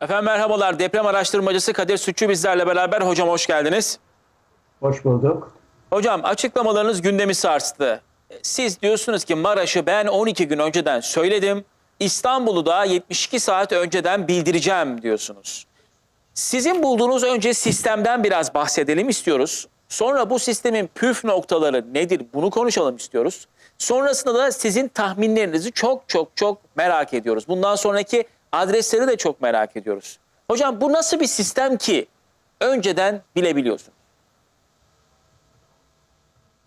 Efendim merhabalar. Deprem araştırmacısı Kadir Sütçü bizlerle beraber. Hocam hoş geldiniz. Hoş bulduk. Hocam açıklamalarınız gündemi sarstı. Siz diyorsunuz ki Maraş'ı ben 12 gün önceden söyledim. İstanbul'u da 72 saat önceden bildireceğim diyorsunuz. Sizin bulduğunuz önce sistemden biraz bahsedelim istiyoruz. Sonra bu sistemin püf noktaları nedir bunu konuşalım istiyoruz. Sonrasında da sizin tahminlerinizi çok çok çok merak ediyoruz. Bundan sonraki adresleri de çok merak ediyoruz. Hocam bu nasıl bir sistem ki önceden bilebiliyorsun?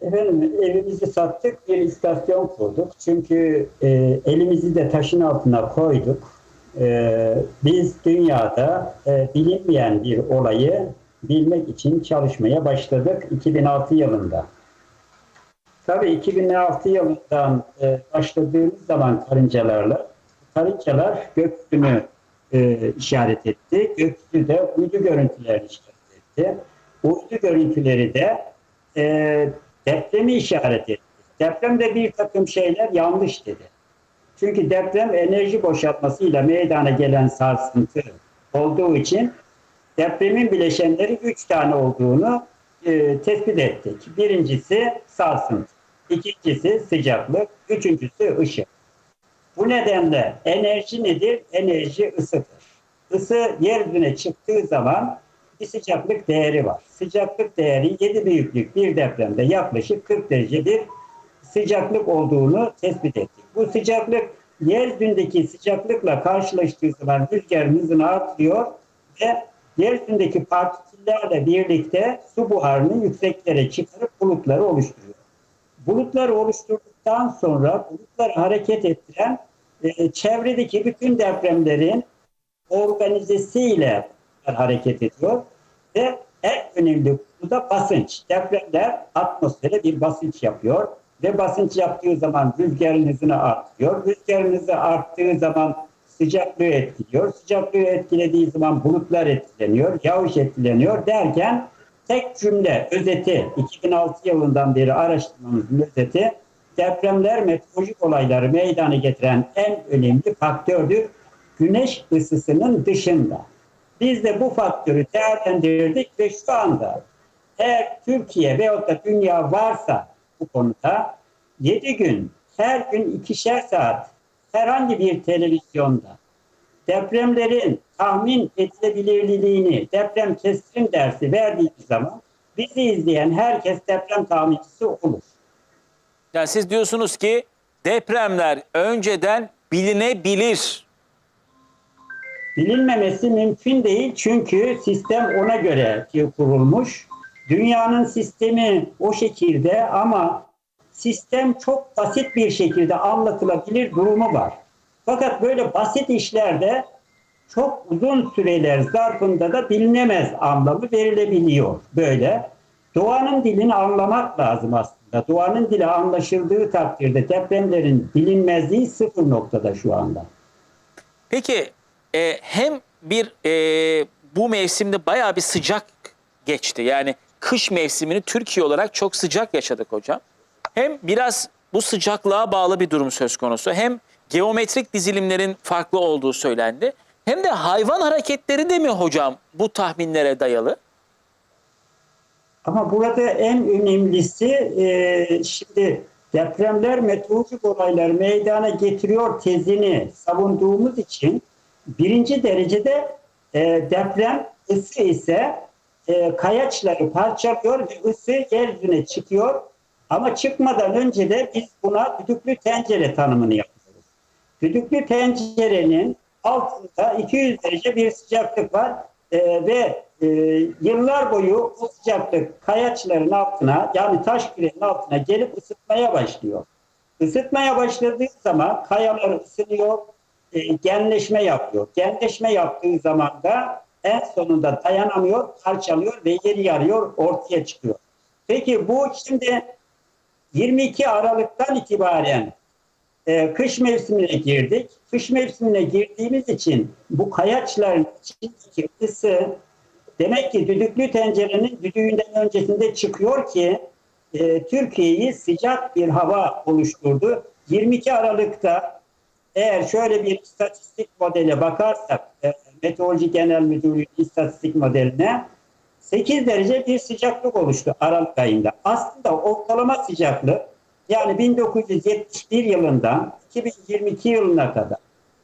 Efendim evimizi sattık, bir istasyon kurduk. Çünkü e, elimizi de taşın altına koyduk. E, biz dünyada e, bilinmeyen bir olayı bilmek için çalışmaya başladık 2006 yılında. Tabii 2006 yılından e, başladığımız zaman karıncalarla, karıncalar gökyüzünü e, işaret etti. Gökyüzü de uydu görüntülerini işaret etti. Uydu görüntüleri de e, depremi işaret etti. Depremde bir takım şeyler yanlış dedi. Çünkü deprem enerji boşaltmasıyla meydana gelen sarsıntı olduğu için depremin bileşenleri üç tane olduğunu e, tespit ettik. Birincisi sarsıntı, ikincisi sıcaklık, üçüncüsü ışık. Bu nedenle enerji nedir? Enerji ısıdır. Isı yeryüzüne çıktığı zaman bir sıcaklık değeri var. Sıcaklık değeri 7 büyüklük bir depremde yaklaşık 40 derece bir sıcaklık olduğunu tespit ettik. Bu sıcaklık yeryüzündeki sıcaklıkla karşılaştığı zaman rüzgarın hızını artırıyor ve yeryüzündeki partiküllerle birlikte su buharını yükseklere çıkarıp bulutları oluşturuyor. Bulutları oluşturduktan sonra bulutları hareket ettiren e, çevredeki bütün depremlerin organizesiyle hareket ediyor ve en önemli konu da basınç. Depremler atmosfere bir basınç yapıyor ve basınç yaptığı zaman rüzgarın hızını artırıyor. Rüzgarın hızı arttığı zaman sıcaklığı etkiliyor. Sıcaklığı etkilediği zaman bulutlar etkileniyor, yağış etkileniyor derken tek cümle özeti 2006 yılından beri araştırmamızın özeti depremler meteorolojik olayları meydana getiren en önemli faktördür. Güneş ısısının dışında. Biz de bu faktörü değerlendirdik ve şu anda eğer Türkiye veyahut da dünya varsa bu konuda 7 gün her gün ikişer saat herhangi bir televizyonda depremlerin tahmin edilebilirliğini deprem keskin dersi verdiğimiz zaman bizi izleyen herkes deprem tahminçisi olur. Yani siz diyorsunuz ki depremler önceden bilinebilir. Bilinmemesi mümkün değil çünkü sistem ona göre kurulmuş. Dünyanın sistemi o şekilde ama sistem çok basit bir şekilde anlatılabilir durumu var. Fakat böyle basit işlerde çok uzun süreler zarfında da bilinemez anlamı verilebiliyor böyle. Doğanın dilini anlamak lazım aslında. Doğanın dili anlaşıldığı takdirde depremlerin bilinmezliği sıfır noktada şu anda. Peki e, hem bir e, bu mevsimde bayağı bir sıcak geçti. Yani kış mevsimini Türkiye olarak çok sıcak yaşadık hocam. Hem biraz bu sıcaklığa bağlı bir durum söz konusu. Hem geometrik dizilimlerin farklı olduğu söylendi. Hem de hayvan hareketleri de mi hocam bu tahminlere dayalı? Ama burada en önemlisi e, şimdi depremler meteorolojik olaylar meydana getiriyor tezini savunduğumuz için birinci derecede e, deprem ısı ise e, kayaçları parçalıyor ve ısı yeryüzüne çıkıyor. Ama çıkmadan önce de biz buna düdüklü tencere tanımını yapıyoruz. Düdüklü tencerenin altında 200 derece bir sıcaklık var e, ve e, yıllar boyu o sıcaklık kayaçların altına yani taş kürenin altına gelip ısıtmaya başlıyor. Isıtmaya başladığı zaman kayalar ısınıyor, e, genleşme yapıyor. Genleşme yaptığı zaman da en sonunda dayanamıyor, parçalıyor ve yeri yarıyor, ortaya çıkıyor. Peki bu şimdi 22 Aralık'tan itibaren e, kış mevsimine girdik. Kış mevsimine girdiğimiz için bu kayaçların içindeki ısı demek ki düdüklü tencerenin düdüğünden öncesinde çıkıyor ki e, Türkiye'yi sıcak bir hava oluşturdu. 22 Aralık'ta eğer şöyle bir istatistik modele bakarsak e, Meteoroloji Genel Müdürlüğü istatistik modeline 8 derece bir sıcaklık oluştu Aralık ayında. Aslında ortalama sıcaklık yani 1971 yılından 2022 yılına kadar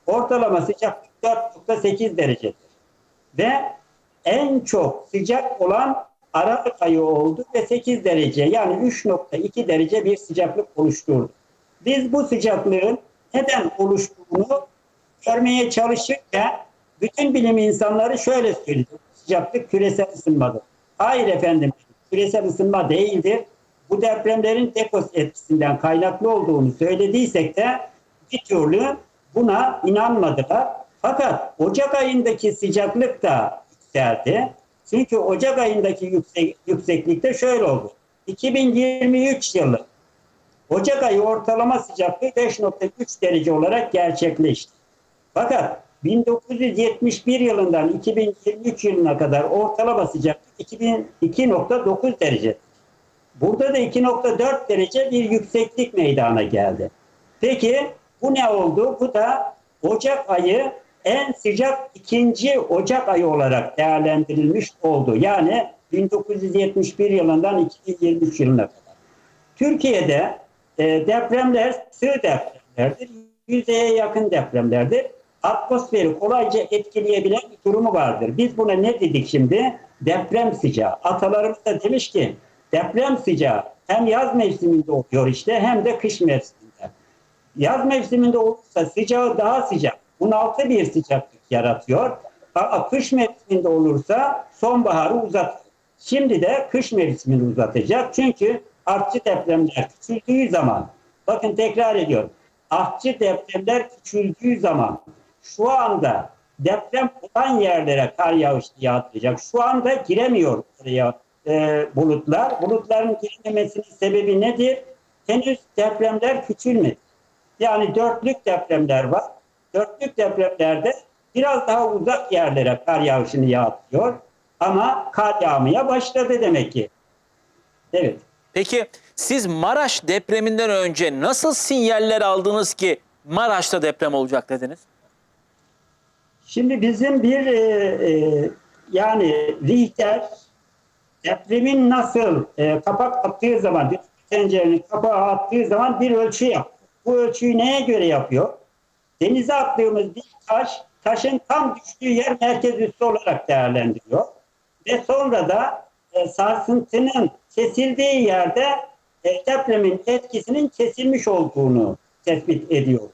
ortalama sıcaklık 4.8 derecedir. Ve en çok sıcak olan Aralık ayı oldu ve 8 derece yani 3.2 derece bir sıcaklık oluşturdu. Biz bu sıcaklığın neden oluştuğunu görmeye çalışırken bütün bilim insanları şöyle söylüyor. Sıcaklık küresel ısınmadır. Hayır efendim küresel ısınma değildir. Bu depremlerin tekos etkisinden kaynaklı olduğunu söylediysek de bir türlü buna inanmadılar. Fakat Ocak ayındaki sıcaklık da yükseldi. Çünkü Ocak ayındaki yüksek, yükseklikte şöyle oldu. 2023 yılı Ocak ayı ortalama sıcaklığı 5.3 derece olarak gerçekleşti. Fakat 1971 yılından 2023 yılına kadar ortalama sıcaklık 2.9 derece. Burada da 2.4 derece bir yükseklik meydana geldi. Peki bu ne oldu? Bu da Ocak ayı en sıcak ikinci Ocak ayı olarak değerlendirilmiş oldu. Yani 1971 yılından 2023 yılına kadar. Türkiye'de e, depremler sığ depremlerdir. Yüzeye yakın depremlerdir. Atmosferi kolayca etkileyebilen bir durumu vardır. Biz buna ne dedik şimdi? Deprem sıcağı. Atalarımız da demiş ki deprem sıcağı hem yaz mevsiminde oluyor işte hem de kış mevsiminde. Yaz mevsiminde olursa sıcağı daha sıcak. Bunaltı bir sıcaklık yaratıyor. Kış mevsiminde olursa sonbaharı uzatır. Şimdi de kış mevsimini uzatacak. Çünkü artçı depremler küçüldüğü zaman, bakın tekrar ediyorum, artçı depremler küçüldüğü zaman şu anda deprem olan yerlere kar yağışı yağdıracak. Şu anda giremiyor oraya e, bulutlar. Bulutların girememesinin sebebi nedir? Henüz depremler küçülmedi. Yani dörtlük depremler var. Dörtlük depremlerde biraz daha uzak yerlere kar yağışını yağdırıyor. Ama kar yağmaya başladı demek ki. Evet. Peki siz Maraş depreminden önce nasıl sinyaller aldınız ki Maraş'ta deprem olacak dediniz? Şimdi bizim bir e, e, yani Richter depremin nasıl e, kapak attığı zaman, bir tencerenin kapağı attığı zaman bir ölçü yapıyor. Bu ölçüyü neye göre yapıyor? Denize attığımız bir taş, taşın tam düştüğü yer merkez üssü olarak değerlendiriyor. Ve sonra da e, sarsıntının kesildiği yerde e, depremin etkisinin kesilmiş olduğunu tespit ediyoruz.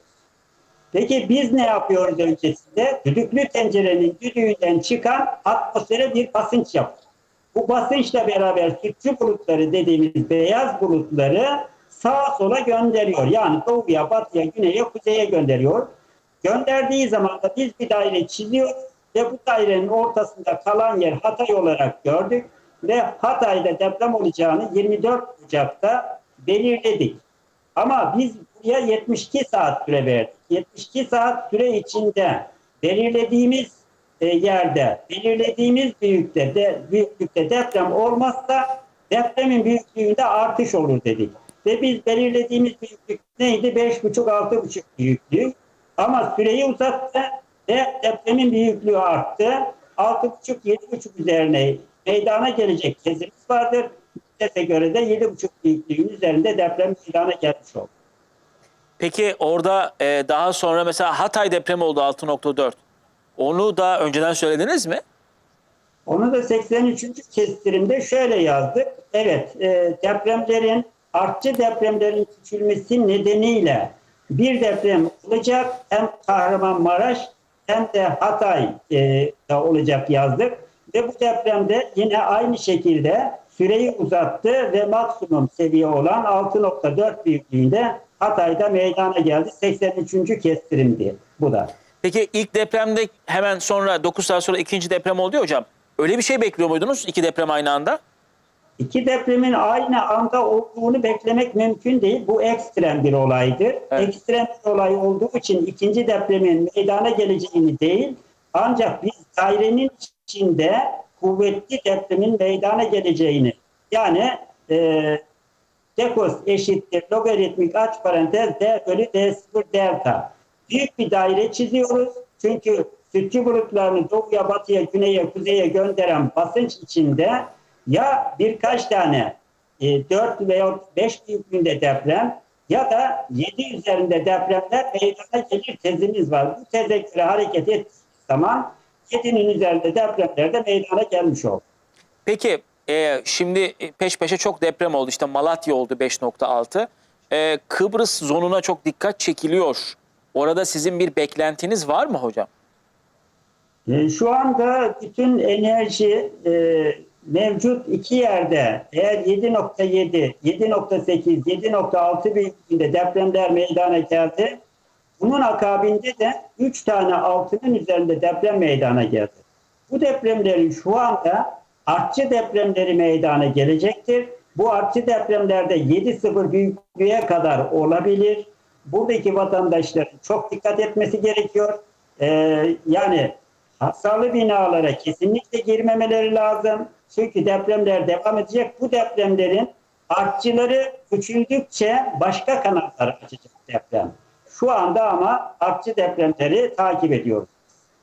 Peki biz ne yapıyoruz öncesinde? Düdüklü tencerenin düdüğünden çıkan atmosfere bir basınç yapıyoruz. Bu basınçla beraber sütçü bulutları dediğimiz beyaz bulutları sağa sola gönderiyor. Yani doğuya, batıya, güneye, kuzeye gönderiyor. Gönderdiği zaman da biz bir daire çiziyoruz ve bu dairenin ortasında kalan yer Hatay olarak gördük ve Hatay'da deprem olacağını 24 Ocak'ta belirledik. Ama biz buraya 72 saat süre verdik. 72 saat süre içinde belirlediğimiz e, yerde, belirlediğimiz büyükte, de, büyüklükte deprem olmazsa depremin büyüklüğünde artış olur dedik. Ve biz belirlediğimiz büyüklük neydi? 5,5-6,5 büyüklük. Ama süreyi uzattı ve depremin büyüklüğü arttı. 6,5-7,5 üzerine meydana gelecek kezimiz vardır. Sese göre de 7,5 büyüklüğün üzerinde deprem meydana gelmiş oldu. Peki orada e, daha sonra mesela Hatay depremi oldu 6.4. Onu da önceden söylediniz mi? Onu da 83. kestirimde şöyle yazdık. Evet, e, depremlerin, artçı depremlerin küçülmesi nedeniyle bir deprem olacak. Hem Kahramanmaraş hem de Hatay'da olacak yazdık. Ve bu depremde yine aynı şekilde süreyi uzattı ve maksimum seviye olan 6.4 büyüklüğünde Hatay'da meydana geldi. 83. kestirimdi bu da. Peki ilk depremde hemen sonra 9 saat sonra ikinci deprem oldu ya hocam. Öyle bir şey bekliyor muydunuz iki deprem aynı anda? İki depremin aynı anda olduğunu beklemek mümkün değil. Bu ekstrem bir olaydır. Evet. Ekstrem bir olay olduğu için ikinci depremin meydana geleceğini değil, ancak biz dairenin içinde kuvvetli depremin meydana geleceğini, yani e, dekos eşittir logaritmik aç parantez d bölü d0 delta. Büyük bir daire çiziyoruz. Çünkü sütçü bulutlarını doğuya, batıya, güneye, kuzeye gönderen basınç içinde ya birkaç tane e, 4 veya 5 büyüklüğünde deprem ya da 7 üzerinde depremler meydana gelir tezimiz var. Bu teze göre hareket ettiği zaman 7'nin üzerinde depremler de meydana gelmiş oldu. Peki e, şimdi peş peşe çok deprem oldu. İşte Malatya oldu 5.6. E, Kıbrıs zonuna çok dikkat çekiliyor. Orada sizin bir beklentiniz var mı hocam? E, Şu anda bütün enerji e, mevcut iki yerde eğer 7.7, 7.8, 7.6 büyüklüğünde depremler meydana geldi. Bunun akabinde de 3 tane altının üzerinde deprem meydana geldi. Bu depremlerin şu anda artçı depremleri meydana gelecektir. Bu artçı depremlerde 7.0 büyüklüğe kadar olabilir. Buradaki vatandaşların çok dikkat etmesi gerekiyor. Ee, yani hasarlı binalara kesinlikle girmemeleri lazım. Çünkü depremler devam edecek. Bu depremlerin artçıları küçüldükçe başka kanallar açacak deprem. Şu anda ama artçı depremleri takip ediyoruz.